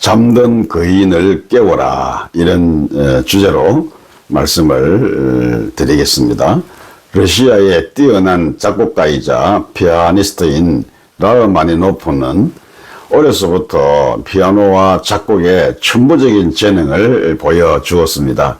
잠든 거인을 깨워라 이런 어, 주제로 말씀을 어, 드리겠습니다. 러시아의 뛰어난 작곡가이자 피아니스트인 라흐마니노프는 어려서부터 피아노와 작곡에 천부적인 재능을 보여주었습니다.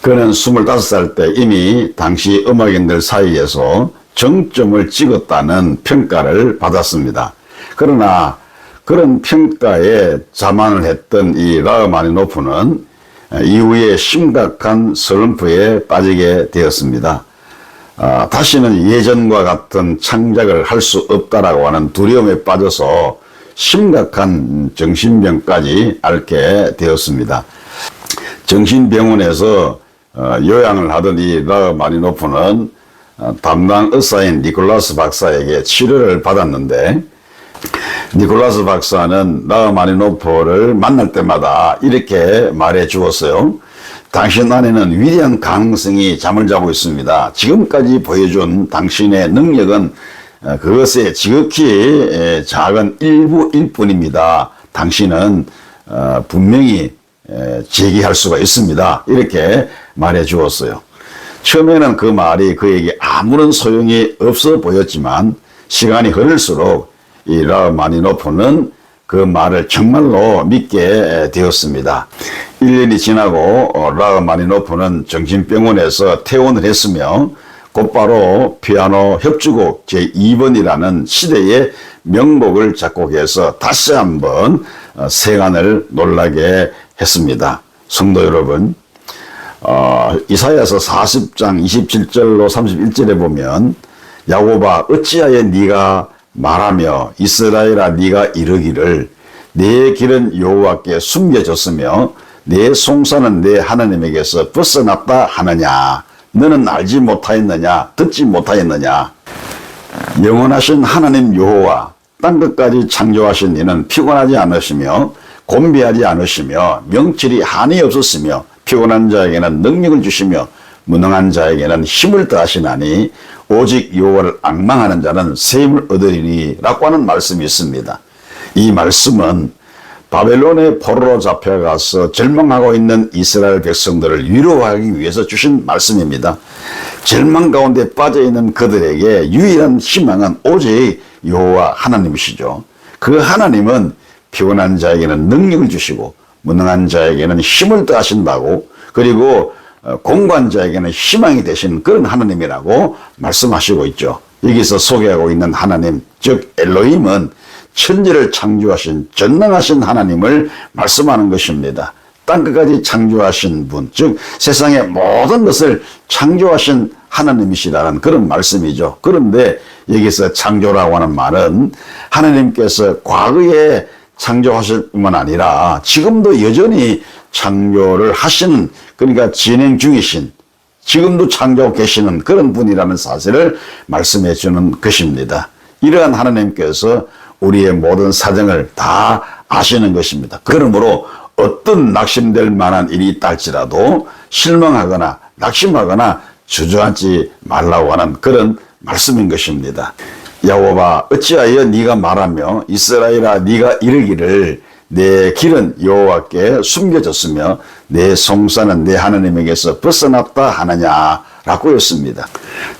그는 25살 때 이미 당시 음악인들 사이에서 정점을 찍었다는 평가를 받았습니다. 그러나 그런 평가에 자만을 했던 이 라흐마니노프는 이후에 심각한 슬럼프에 빠지게 되었습니다. 아, 다시는 예전과 같은 창작을 할 수 없다라고 하는 두려움에 빠져서 심각한 정신병까지 앓게 되었습니다. 정신병원에서 어, 요양을 하던 이 라흐마니노프는 어, 담당 의사인 니콜라스 박사에게 치료를 받았는데 니콜라스 박사는 라흐마니노프를 만날 때마다 이렇게 말해 주었어요. 당신 안에는 위대한 가능성이 잠을 자고 있습니다. 지금까지 보여준 당신의 능력은 어, 그것의 지극히 에, 작은 일부일 뿐입니다. 당신은 어, 분명히 에, 제기할 수가 있습니다. 이렇게 말해 주었어요. 처음에는 그 말이 그에게 아무런 소용이 없어 보였지만 시간이 흐를수록 이 라마니노프는 그 말을 정말로 믿게 되었습니다. 1년이 지나고 어, 라마니노프는 정신병원에서 퇴원을 했으며 곧바로 피아노 협주곡 제2번이라는 시대의 명곡을 작곡해서 다시 한번 어, 세간을 놀라게 했습니다. 성도 여러분, 어, 이사야서 40장 27절로 31절에 보면 야고바 어찌하여 네가 말하며 이스라엘아 네가 이르기를 내 길은 여호와께 숨겨졌으며 내 송사는 내 하나님에게서 벗어났다 하느냐? 너는 알지 못하였느냐? 듣지 못하였느냐? 영원하신 하나님 여호와 땅 끝까지 창조하신 이는 피곤하지 않으시며 곤비하지 않으시며 명철이 한이 없었으며 피곤한 자에게는 능력을 주시며 무능한 자에게는 힘을 더하시나니 오직 여호와를 악망하는 자는 세임을 얻으리니라고 하는 말씀이 있습니다. 이 말씀은 바벨론의 포로로 잡혀가서 절망하고 있는 이스라엘 백성들을 위로하기 위해서 주신 말씀입니다. 절망 가운데 빠져 있는 그들에게 유일한 희망은 오직 여호와 하나님이시죠. 그 하나님은 피곤한 자에게는 능력을 주시고 무능한 자에게는 힘을 더하신다고 그리고 어, 공관자에게는 희망이 되신 그런 하나님이라고 말씀하시고 있죠. 여기서 소개하고 있는 하나님, 즉 엘로힘은 천지를 창조하신 전능하신 하나님을 말씀하는 것입니다. 땅끝까지 창조하신 분, 즉 세상의 모든 것을 창조하신 하나님이시라는 그런 말씀이죠. 그런데 여기서 창조라고 하는 말은 하나님께서 과거에 창조하실 뿐만 아니라 지금도 여전히 창조를 하시는 그러니까 진행 중이신 지금도 창조하고 계시는 그런 분이라는 사실을 말씀해 주는 것입니다. 이러한 하나님께서 우리의 모든 사정을 다 아시는 것입니다. 그러므로 어떤 낙심될 만한 일이 있다 할지라도 실망하거나 낙심하거나 주저앉지 말라고 하는 그런 말씀인 것입니다. 야곱아 어찌하여 네가 말하며 이스라엘아 네가 이르기를 내 길은 여호와께 숨겨졌으며 내 송사는 내 하나님에게서 벗어났다 하느냐라고 했습니다.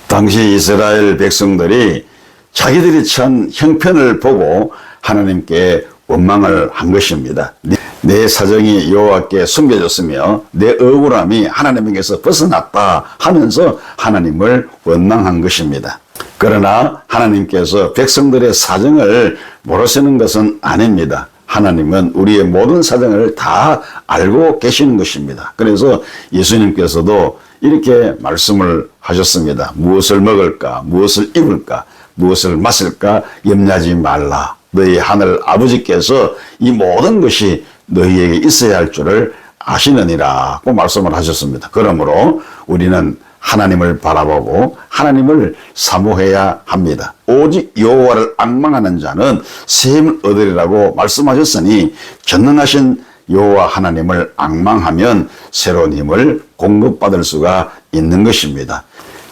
당시 이스라엘 백성들이 자기들이 처한 형편을 보고 하나님께 원망을 한 것입니다. 내 사정이 여호와께 숨겨졌으며 내 억울함이 하나님에게서 벗어났다 하면서 하나님을 원망한 것입니다. 그러나 하나님께서 백성들의 사정을 모르시는 것은 아닙니다. 하나님은 우리의 모든 사정을 다 알고 계시는 것입니다. 그래서 예수님께서도 이렇게 말씀을 하셨습니다. 무엇을 먹을까? 무엇을 입을까? 무엇을 마실까? 염려하지 말라. 너희 하늘 아버지께서 이 모든 것이 너희에게 있어야 할 줄을 아시느니라고 말씀을 하셨습니다. 그러므로 우리는 하나님을 바라보고 하나님을 사모해야 합니다. 오직 여호와를 악망하는 자는 세임을 얻으리라고 말씀하셨으니 전능하신 여호와 하나님을 악망하면 새로운 힘을 공급받을 수가 있는 것입니다.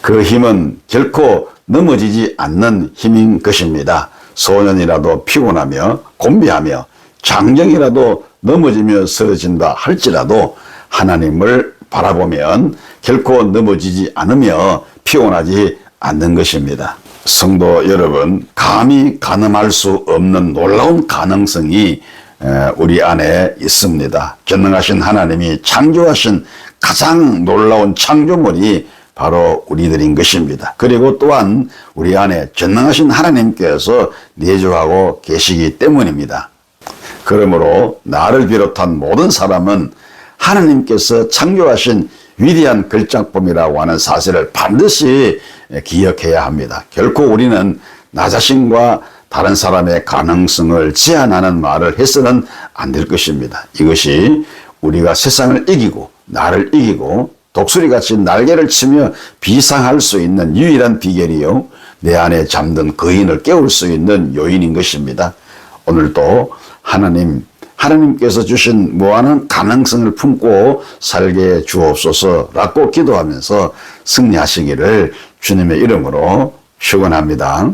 그 힘은 결코 넘어지지 않는 힘인 것입니다. 소년이라도 피곤하며 곤비하며 장정이라도 넘어지며 쓰러진다 할지라도 하나님을 바라보면 결코 넘어지지 않으며 피곤하지 않는 것입니다. 성도 여러분, 감히 가늠할 수 없는 놀라운 가능성이 에, 우리 안에 있습니다. 전능하신 하나님이 창조하신 가장 놀라운 창조물이 바로 우리들인 것입니다. 그리고 또한 우리 안에 전능하신 하나님께서 내주하고 계시기 때문입니다. 그러므로 나를 비롯한 모든 사람은 하나님께서 창조하신 위대한 걸작품이라고 하는 사실을 반드시 기억해야 합니다. 결코 우리는 나 자신과 다른 사람의 가능성을 제한하는 말을 해서는 안 될 것입니다. 이것이 우리가 세상을 이기고 나를 이기고 독수리같이 날개를 치며 비상할 수 있는 유일한 비결이요. 내 안에 잠든 거인을 깨울 수 있는 요인인 것입니다. 오늘도 하나님, 하나님께서 주신 무한한 가능성을 품고 살게 주옵소서라고 기도하면서 승리하시기를 주님의 이름으로 축원합니다.